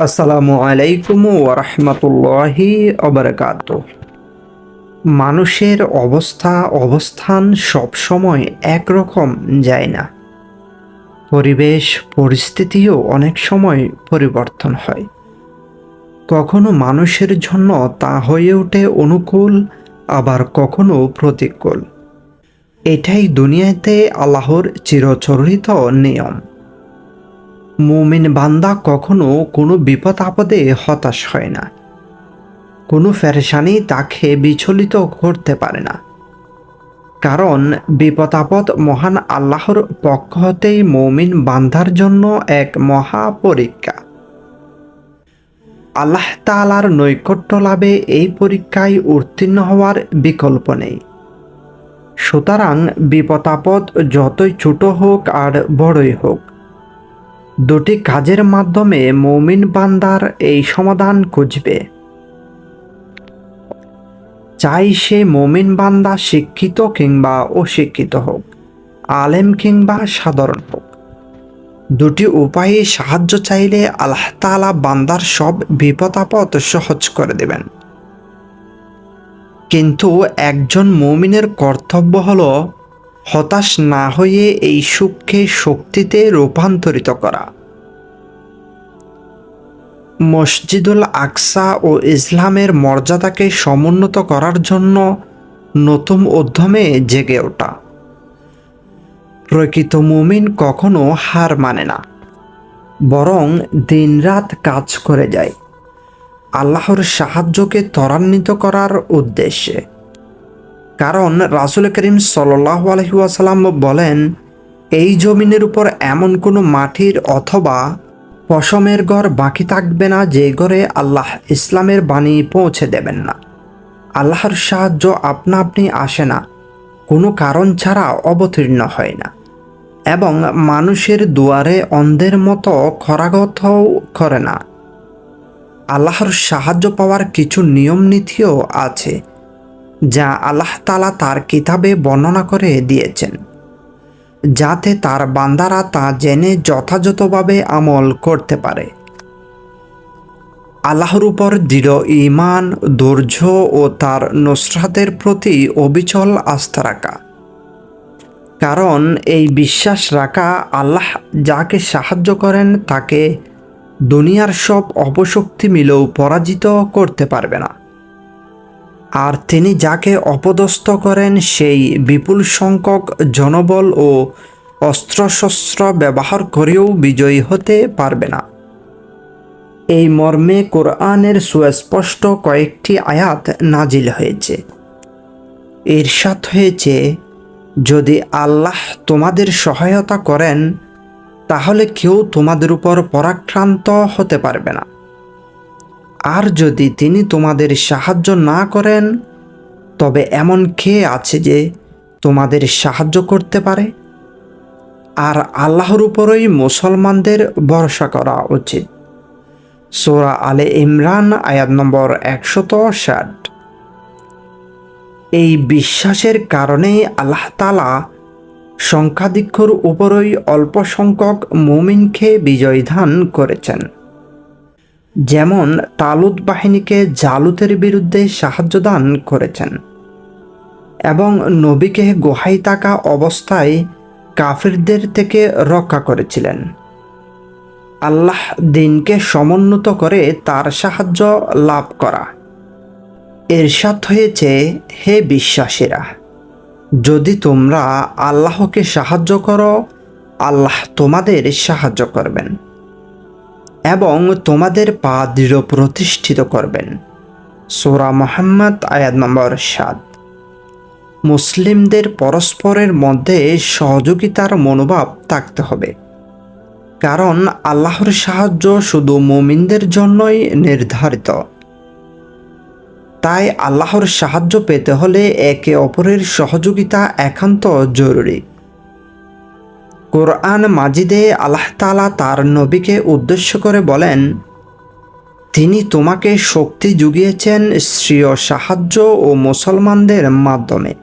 আসসালামু আলাইকুম ওরহমতুল্লাহি অবরকাত মানুষের অবস্থা, অবস্থান সবসময় একরকম, যায় না। পরিবেশ, পরিস্থিতিও অনেক সময় পরিবর্তন হয়। কখনো মানুষের জন্য তা হয়ে ওঠে অনুকূল, আবার কখনো প্রতিকূল। এটাই দুনিয়াতে আল্লাহর চিরচরিত নিয়ম। মুমিন বান্দা কখনো কোনো বিপদ আপদে হতাশ হয় না। কোনো ফেরেশানি তাকে বিচলিত করতে পারে না। কারণ বিপদ আপদ মহান আল্লাহর পক্ষ হতেই মৌমিন বান্ধার জন্য এক মহা পরীক্ষা। আল্লাহ তালার নৈকট্য লাভে এই পরীক্ষায় উত্তীর্ণ হওয়ার বিকল্প নেই। সুতরাং বিপদ আপদ যতই ছোট হোক আর বড়ই হোক দুটি কাজের মাধ্যমে মৌমিন বান্দার এই সমাধান খুঁজবে। চাই সে মৌমিন বান্দা শিক্ষিত কিংবা অশিক্ষিত হোক, আলেম কিংবা সাধারণ হোক। দুটি উপায়ে সাহায্য চাইলে আল্লাহ তালা বান্দার সব বিপদ আপদ সহজ করে দেবেন। কিন্তু একজন মৌমিনের কর্তব্য হলো হতাশ না হয়ে এই সুখকে শক্তিতে রূপান্তরিত করা। মসজিদুল আকসা ও ইসলামের মর্যাদাকে সমুন্নত করার জন্য নতুন উদ্যমে জেগে ওঠা। প্রকৃত মুমিন কখনো হার মানে না, বরং দিনরাত কাজ করে যায়। আল্লাহর সাহায্যকে ত্বরান্বিত করার উদ্দেশ্যে। কারণ রাসুল করিম সাল্লাহ আলহিউসালাম বলেন, এই জমিনের উপর এমন কোনো মাটির অথবা পশমের ঘর বাকি থাকবে না যে ঘরে আল্লাহ ইসলামের বাণী পৌঁছে দেবেন না। আল্লাহর সাহায্য আপনা আপনি আসে না, কোনো কারণ ছাড়া অবতীর্ণ হয় না। এবং মানুষের দুয়ারে অন্ধের মতো খরাগতও করে না। আল্লাহর সাহায্য পাওয়ার কিছু নিয়ম নীতিও আছে। যা আল্লাহ তালা তার কিতাবে বর্ণনা করে দিয়েছেন, যাতে তার বান্দারা তা জেনে যথাযথভাবে আমল করতে পারে। আল্লাহর উপর দৃঢ় ইমান ধৈর্য ও তার নসরাতের প্রতি অবিচল আস্থা রাখা। কারণ এই বিশ্বাস রাখা আল্লাহ যাকে সাহায্য করেন তাকে দুনিয়ার সব অপশক্তি মিলেও পরাজিত করতে পারবে না। আর তিনি যাকে অপদস্থ করেন সেই বিপুল সংখ্যক জনবল ও অস্ত্রশস্ত্র ব্যবহার করেও বিজয়ী হতে পারবে না। এই মর্মে কোরআনের সুস্পষ্ট কয়েকটি আয়াত নাজিল হয়েছে। ঈর্ষাদ হয়েছে, যদি আল্লাহ তোমাদের সহায়তা করেন, তাহলে কেউ তোমাদের উপর পরাক্রান্ত হতে পারবে না। আর যদি তিনি তোমাদের সাহায্য না করেন, তবে এমন কে আছে যে তোমাদের সাহায্য করতে পারে? আর আল্লাহর উপরই মুসলমানদের ভরসা করা উচিত। সোরা আলে ইমরান, আয়াত নম্বর একশত ষাট। এই বিশ্বাসের কারণে আল্লাহ তালা সংখ্যাধিক্ষর উপরই অল্প সংখ্যক মুমিনকে বিজয় দান করেছেন। যেমন তালুত বাহিনীকে জালুতের বিরুদ্ধে সাহায্য দান করেছেন এবং নবীকে গোহাই থাকা অবস্থায় কাফিরদের থেকে রক্ষা করেছিলেন। আল্লাহ দিনকে সমুন্নত করে তার সাহায্য লাভ করা। এরশাদ হয়েছে, হে বিশ্বাসীরা, যদি তোমরা আল্লাহকে সাহায্য করো, আল্লাহ তোমাদের সাহায্য করবেন। এবং তোমাদের পা দৃঢ় প্রতিষ্ঠিত করবেন। সোরা মোহাম্মদ, আয়াত নম্বর সাত। মুসলিমদের পরস্পরের মধ্যে সহযোগিতার মনোভাব থাকতে হবে। কারণ আল্লাহর সাহায্য শুধু মুমিনদের জন্যই নির্ধারিত। তাই আল্লাহর সাহায্য পেতে হলে একে অপরের সহযোগিতা একান্ত জরুরি। কোরআন মাজিদে আল্লাহ তালা তার নবীকে উদ্দেশ্য করে বলেন, তিনি তোমাকে শক্তি জুগিয়েছেন শ্রীয় সাহায্য ও মুসলমানদের মাধ্যমে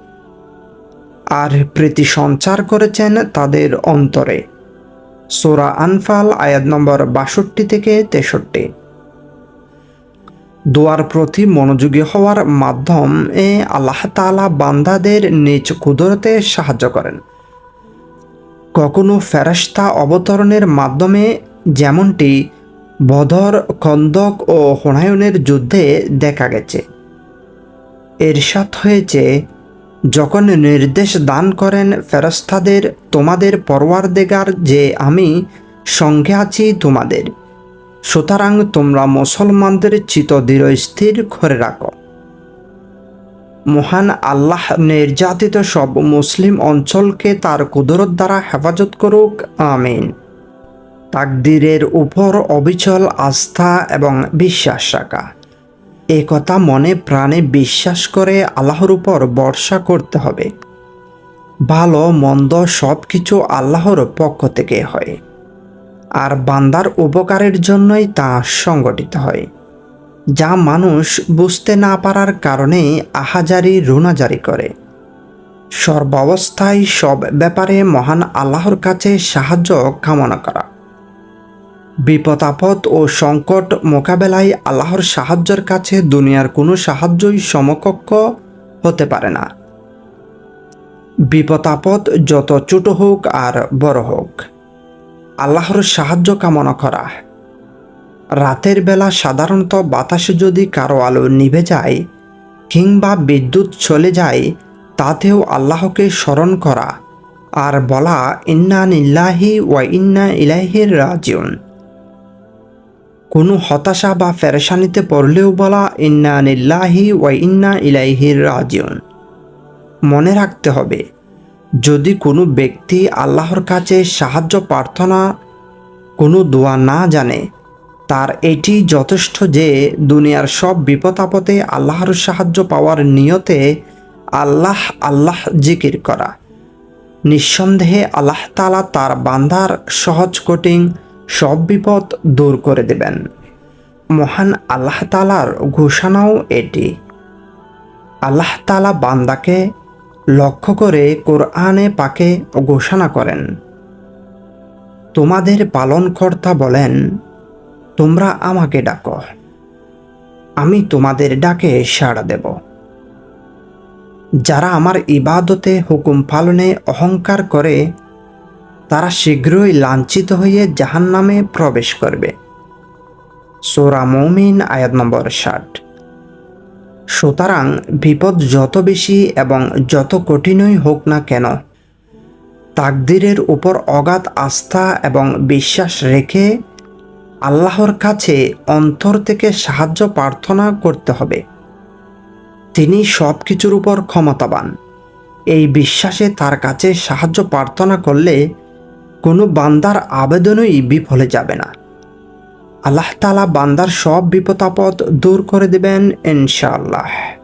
আর প্রীতি সঞ্চার করেছেন তাদের অন্তরে। সোরা আনফাল, আয়াত নম্বর বাষট্টি থেকে তেষট্টি। দোয়ার প্রতি মনোযোগী হওয়ার মাধ্যমে আল্লাহ তাআলা বান্দাদের নিজ কুদরতে সাহায্য করেন। কখনো ফেরাস্তা অবতরণের মাধ্যমে যেমনটি বদর, খন্দক ও হুনায়নের যুদ্ধে দেখা গেছে। এরশাদ হয়েছে, যখন নির্দেশ দান করেন ফেরস্তাদের তোমাদের পরওয়ারদেগার যে আমি, সঙ্গে আছি তোমাদের। সুতরাং তোমরা মুসলমানদের চিত দৃঢ় স্থির করে রাখো। মহান আল্লাহ নির্যাতিত সব মুসলিম অঞ্চলকে তার কুদরত দ্বারা হেফাজত করুক, আমিন। তাকদিরের উপর অবিচল আস্থা এবং বিশ্বাস রাখা। এ কথা মনে প্রাণে বিশ্বাস করে আল্লাহর উপর ভরসা করতে হবে। ভালো, মন্দ সব কিছু আল্লাহর পক্ষ থেকে হয়। আর বান্দার উপকারের জন্যই তা সংগঠিত হয়। যা মানুষ বুঝতে না পারার কারণে আহাজারি রুনাজারি করে। সর্বাবস্থায় সব ব্যাপারে মহান আল্লাহর কাছে সাহায্য কামনা করা। বিপদ আপদ ও সংকট মোকাবেলায় আল্লাহর সাহায্যের কাছে দুনিয়ার কোনো সাহায্যই সমকক্ষ হতে পারে না। বিপদ আপদ যত ছোট হোক আর বড় হোক, আল্লাহর সাহায্য কামনা করা। রাতের বেলা সাধারণত বাতাসে যদি কারও আলো নিভে যায় কিংবা বিদ্যুৎ চলে যায়, তাতেও আল্লাহকে স্মরণ করা আর বলা, ইন্না নিল্লাহি ওয়া ইন্না ইলাহির রাজিউন। কোনো হতাশা বা ফেরেশানিতে পড়লেও বলা, ইন্না নিল্লাহি ওয়া ইন্না ইলাইহির রাজিউন। মনে রাখতে হবে, যদি কোনো ব্যক্তি আল্লাহর কাছে সাহায্য প্রার্থনা, কোনো দোয়া না জানে তার এটি যথেষ্ট যে দুনিয়ার সব বিপদ আপদে আল্লাহর সাহায্য পাওয়ার নিয়তে আল্লাহ আল্লাহ জিকির করা। নিঃসন্দেহে আল্লাহ তালা তার বান্দার সহজ কঠিন সব বিপদ দূর করে দেবেন। মহান আল্লাহ তালার ঘোষণাও এটি। আল্লাহ তালা বান্দাকে লক্ষ্য করে কোরআনে পাকে ঘোষণা করেন। তোমাদের পালনকর্তা বলেন তোমরা আমাকে ডাকো। আমি তোমাদের ডাকে সাড়া দেব। যারা আমার ইবাদতে হুকুম পালনে অহংকার করে, তারা শীঘ্রই লাঞ্ছিত হয়ে জাহান নামে প্রবেশ করবে। সোরা মৌমিন, আয়াত নম্বর ষাট। সুতরাং বিপদ যত বেশি এবং যত কঠিনই হোক না কেন, তাকদিরের উপর অগাধ আস্থা এবং বিশ্বাস রেখে আল্লাহর কাছে অন্তর থেকে সাহায্য প্রার্থনা করতে হবে। তিনি সব কিছুর উপর ক্ষমতাবান। এই বিশ্বাসে তার কাছে সাহায্য প্রার্থনা করলে কোনো বান্দার আবেদনই বিফলে যাবে না। আল্লাহ তালা বান্দার সব বিপদ আপদ দূর করে দেবেন ইনশাআল্লাহ।